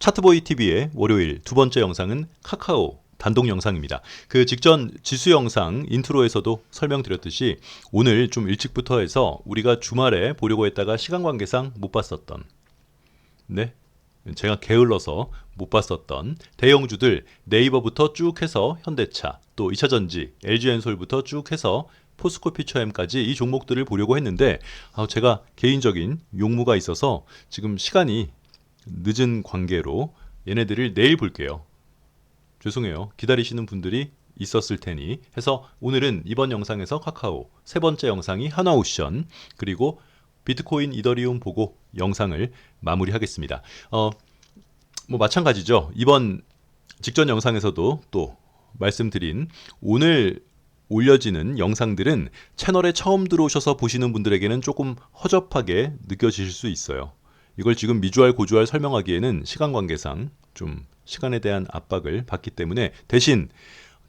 차트보이 TV의 월요일 두 번째 영상은 카카오 단독 영상입니다. 그 직전 지수 영상 인트로에서도 설명드렸듯이 오늘 좀 일찍부터 해서 우리가 주말에 보려고 했다가 시간 관계상 못 봤었던 네. 제가 게을러서 못 봤었던 대형주들 네이버부터 쭉 해서 현대차, 또 2차전지, LG엔솔부터 쭉 해서 포스코 피처엠까지 이 종목들을 보려고 했는데 아, 제가 개인적인 용무가 있어서 지금 시간이 늦은 관계로 얘네들을 내일 볼게요. 죄송해요. 기다리시는 분들이 있었을 테니 해서 오늘은 이번 영상에서 카카오 세 번째 영상이 하나오션 그리고 비트코인 이더리움 보고 영상을 마무리하겠습니다. 어, 뭐 마찬가지죠. 이번 직전 영상에서도 또 말씀드린 오늘 올려지는 영상들은 채널에 처음 들어오셔서 보시는 분들에게는 조금 허접하게 느껴지실 수 있어요. 이걸 지금 미주알 고주알 설명하기에는 시간 관계상 좀 시간에 대한 압박을 받기 때문에 대신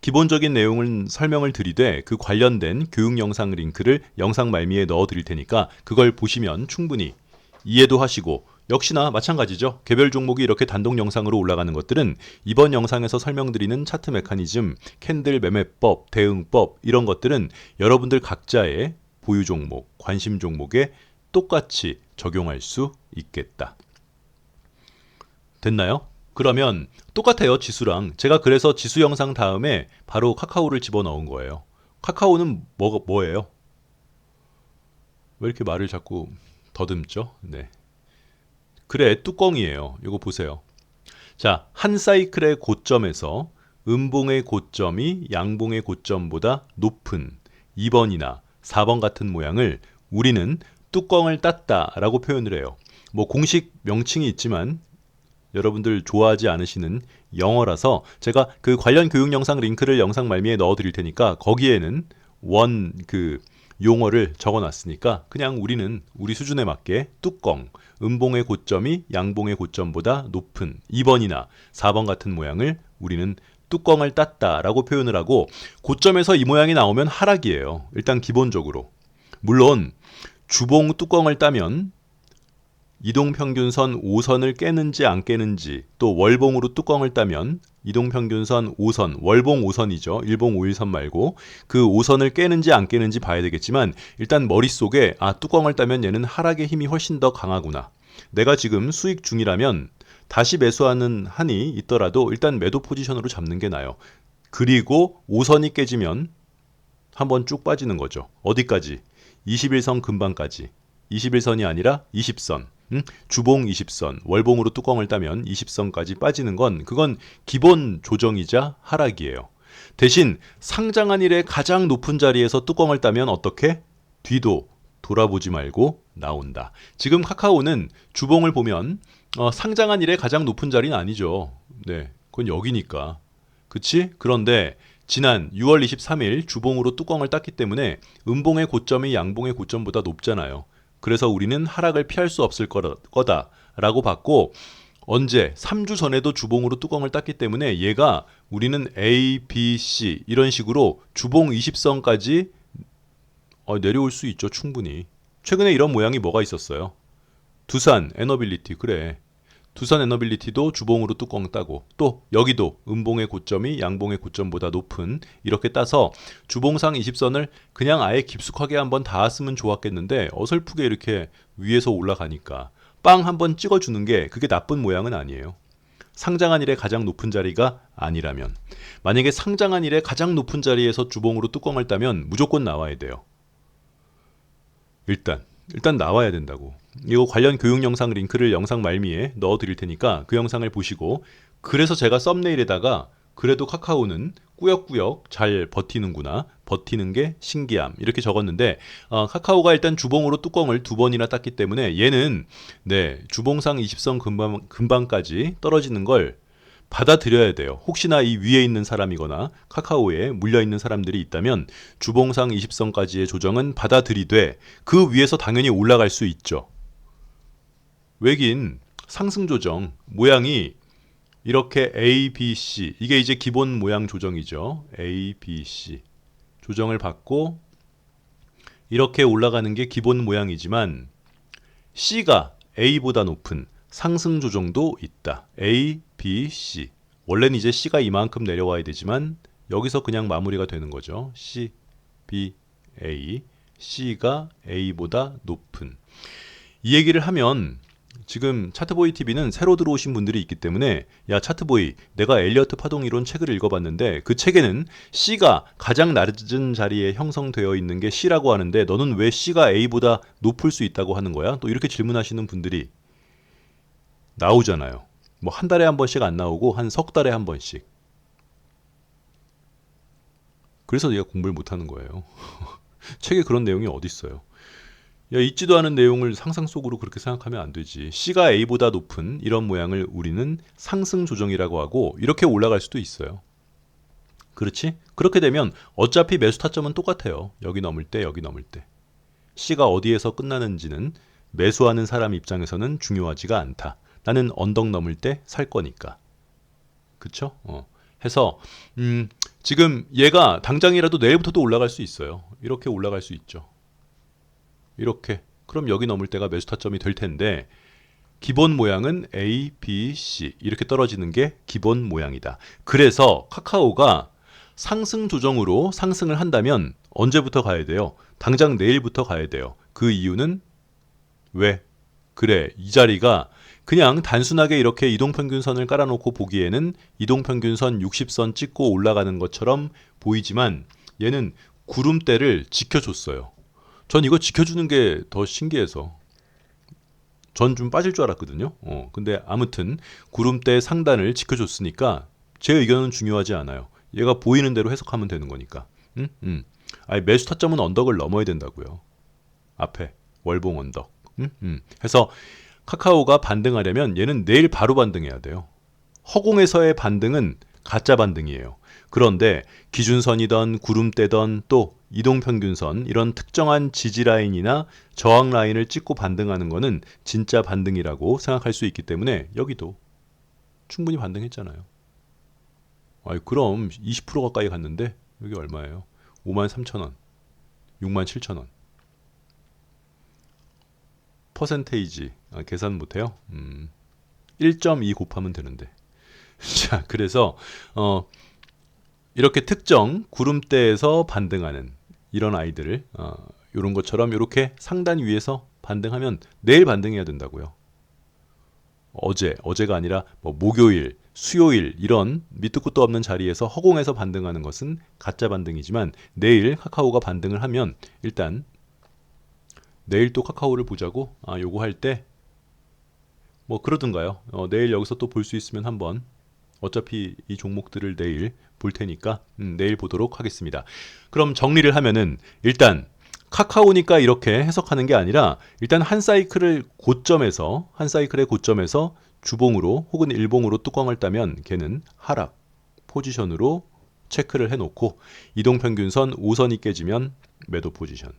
기본적인 내용을 설명을 드리되 그 관련된 교육 영상 링크를 영상 말미에 넣어 드릴 테니까 그걸 보시면 충분히 이해도 하시고 역시나 마찬가지죠. 개별 종목이 이렇게 단독 영상으로 올라가는 것들은 이번 영상에서 설명드리는 차트 메커니즘, 캔들 매매법, 대응법 이런 것들은 여러분들 각자의 보유 종목, 관심 종목에 똑같이 적용할 수 있겠다. 됐나요? 그러면 똑같아요, 지수랑. 제가 그래서 지수 영상 다음에 바로 카카오를 집어넣은 거예요. 카카오는 뭐, 뭐예요? 왜 이렇게 말을 자꾸 더듬죠? 네. 그래, 뚜껑이에요. 이거 보세요. 자, 한 사이클의 고점에서 음봉의 고점이 양봉의 고점보다 높은 2번이나 4번 같은 모양을 우리는 뚜껑을 땄다라고 표현을 해요. 뭐 공식 명칭이 있지만 여러분들 좋아하지 않으시는 영어라서 제가 그 관련 교육 영상 링크를 영상 말미에 넣어 드릴 테니까 거기에는 원 그 용어를 적어 놨으니까 그냥 우리는 우리 수준에 맞게 뚜껑 음봉의 고점이 양봉의 고점보다 높은 2번이나 4번 같은 모양을 우리는 뚜껑을 땄다라고 표현을 하고 고점에서 이 모양이 나오면 하락이에요. 일단 기본적으로. 물론 주봉 뚜껑을 따면 이동평균선 5선을 깨는지 안 깨는지 또 월봉으로 뚜껑을 따면 이동평균선 5선, 월봉 5선이죠. 일봉 5일선 말고 그 5선을 깨는지 안 깨는지 봐야 되겠지만 일단 머릿속에 아 뚜껑을 따면 얘는 하락의 힘이 훨씬 더 강하구나. 내가 지금 수익 중이라면 다시 매수하는 한이 있더라도 일단 매도 포지션으로 잡는 게 나아요. 그리고 5선이 깨지면 한번 쭉 빠지는 거죠. 어디까지? 21선 근방까지. 21선이 아니라 20선. 음? 주봉 20선, 월봉으로 뚜껑을 따면 20선까지 빠지는 건 그건 기본 조정이자 하락이에요. 대신 상장한 일에 가장 높은 자리에서 뚜껑을 따면 어떻게? 뒤도 돌아보지 말고 나온다. 지금 카카오는 주봉을 보면 어, 상장한 일에 가장 높은 자리는 아니죠. 네, 그건 여기니까. 그치? 그런데 지난 6월 23일 주봉으로 뚜껑을 땄기 때문에 음봉의 고점이 양봉의 고점보다 높잖아요. 그래서 우리는 하락을 피할 수 없을 거다 라고 봤고 언제 3주 전에도 주봉으로 뚜껑을 땄기 때문에 얘가 우리는 A, B, C 이런 식으로 주봉 20선까지 어, 내려올 수 있죠 충분히. 최근에 이런 모양이 뭐가 있었어요? 두산 에너빌리티 그래 두산 에너빌리티도 주봉으로 뚜껑 따고 또 여기도 음봉의 고점이 양봉의 고점보다 높은 이렇게 따서 주봉상 20선을 그냥 아예 깊숙하게 한번 닿았으면 좋았겠는데 어설프게 이렇게 위에서 올라가니까 빵 한번 찍어주는 게 그게 나쁜 모양은 아니에요. 상장한 일의 가장 높은 자리가 아니라면 만약에 상장한 일의 가장 높은 자리에서 주봉으로 뚜껑을 따면 무조건 나와야 돼요. 일단 일단 나와야 된다고. 이거 관련 교육 영상 링크를 영상 말미에 넣어 드릴 테니까 그 영상을 보시고 그래서 제가 썸네일에다가 그래도 카카오는 꾸역꾸역 잘 버티는구나 버티는 게 신기함 이렇게 적었는데 어, 카카오가 일단 주봉으로 뚜껑을 두 번이나 땄기 때문에 얘는 네 주봉상 20선 금방, 금방까지 떨어지는 걸 받아들여야 돼요. 혹시나 이 위에 있는 사람이거나 카카오에 물려 있는 사람들이 있다면 주봉상 20선까지의 조정은 받아들이되 그 위에서 당연히 올라갈 수 있죠. 외긴 상승 조정 모양이 이렇게 A, B, C 이게 이제 기본 모양 조정이죠. A, B, C 조정을 받고 이렇게 올라가는 게 기본 모양이지만 C가 A보다 높은 상승 조정도 있다. A, B, C. 원래는 이제 C가 이만큼 내려와야 되지만 여기서 그냥 마무리가 되는 거죠. C, B, A. C가 A보다 높은. 이 얘기를 하면 지금 차트보이 TV는 새로 들어오신 분들이 있기 때문에 야 차트보이 내가 엘리어트 파동 이론 책을 읽어봤는데 그 책에는 C가 가장 낮은 자리에 형성되어 있는 게 C라고 하는데 너는 왜 C가 A보다 높을 수 있다고 하는 거야? 또 이렇게 질문하시는 분들이 나오잖아요. 뭐 한 달에 한 번씩 안 나오고 한 석 달에 한 번씩. 그래서 내가 공부를 못 하는 거예요. 책에 그런 내용이 어디 있어요? 야, 있지도 않은 내용을 상상 속으로 그렇게 생각하면 안 되지. C가 A보다 높은 이런 모양을 우리는 상승 조정이라고 하고 이렇게 올라갈 수도 있어요. 그렇지? 그렇게 되면 어차피 매수 타점은 똑같아요. 여기 넘을 때, 여기 넘을 때. C가 어디에서 끝나는지는 매수하는 사람 입장에서는 중요하지가 않다. 나는 언덕 넘을 때 살 거니까. 그쵸? 어. 해서 음, 지금 얘가 당장이라도 내일부터도 올라갈 수 있어요. 이렇게 올라갈 수 있죠. 이렇게. 그럼 여기 넘을 때가 매수 타점이 될 텐데 기본 모양은 A, B, C 이렇게 떨어지는 게 기본 모양이다. 그래서 카카오가 상승 조정으로 상승을 한다면 언제부터 가야 돼요? 당장 내일부터 가야 돼요. 그 이유는 왜? 그래, 이 자리가 그냥 단순하게 이렇게 이동평균선을 깔아놓고 보기에는 이동평균선 60선 찍고 올라가는 것처럼 보이지만 얘는 구름대를 지켜줬어요. 전 이거 지켜주는 게 더 신기해서 전 좀 빠질 줄 알았거든요. 어, 근데 아무튼 구름대 상단을 지켜줬으니까 제 의견은 중요하지 않아요. 얘가 보이는 대로 해석하면 되는 거니까. 음, 음. 아니 매수 타점은 언덕을 넘어야 된다고요. 앞에 월봉 언덕. 음, 음. 해서 카카오가 반등하려면 얘는 내일 바로 반등해야 돼요. 허공에서의 반등은 가짜 반등이에요. 그런데 기준선이던 구름대던 또 이동평균선 이런 특정한 지지 라인이나 저항 라인을 찍고 반등하는 거는 진짜 반등이라고 생각할 수 있기 때문에 여기도 충분히 반등했잖아요. 아이 그럼 20% 가까이 갔는데 여기 얼마예요? 5만 3천 원, 6만 7천 원. 퍼센테이지 아, 계산 못해요? 음, 1.2 곱하면 되는데. 자, 그래서 어, 이렇게 특정 구름대에서 반등하는 이런 아이들을 어, 이런 것처럼 이렇게 상단 위에서 반등하면 내일 반등해야 된다고요. 어제, 어제가 아니라 뭐 목요일, 수요일 이런 밑도 끝도 없는 자리에서 허공에서 반등하는 것은 가짜 반등이지만 내일 카카오가 반등을 하면 일단 내일 또 카카오를 보자고 아 요거 할 때 뭐 그러든가요. 어, 내일 여기서 또 볼 수 있으면 한번 어차피 이 종목들을 내일 볼 테니까 음, 내일 보도록 하겠습니다. 그럼 정리를 하면은 일단 카카오니까 이렇게 해석하는 게 아니라 일단 한 사이클을 고점에서 한 사이클의 고점에서 주봉으로 혹은 일봉으로 뚜껑을 따면 걔는 하락 포지션으로 체크를 해놓고 이동평균선 5선이 깨지면 매도 포지션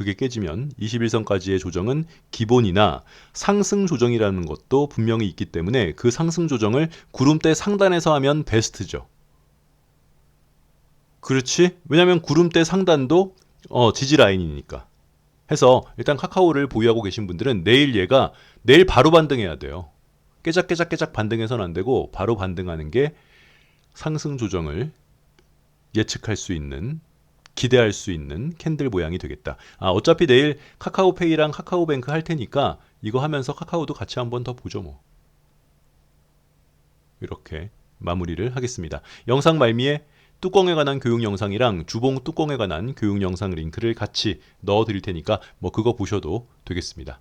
그게 깨지면 21선까지의 조정은 기본이나 상승 조정이라는 것도 분명히 있기 때문에 그 상승 조정을 구름대 상단에서 하면 베스트죠. 그렇지? 왜냐면 구름대 상단도 어, 지지 라인이니까. 해서 일단 카카오를 보유하고 계신 분들은 내일 얘가 내일 바로 반등해야 돼요. 깨작깨작깨작 반등해서는 안 되고 바로 반등하는 게 상승 조정을 예측할 수 있는 기대할 수 있는 캔들 모양이 되겠다. 아, 어차피 내일 카카오페이랑 카카오뱅크 할 테니까 이거 하면서 카카오도 같이 한번 더 보죠 뭐. 이렇게 마무리를 하겠습니다. 영상 말미에 뚜껑에 관한 교육 영상이랑 주봉 뚜껑에 관한 교육 영상 링크를 같이 넣어 드릴 테니까 뭐 그거 보셔도 되겠습니다.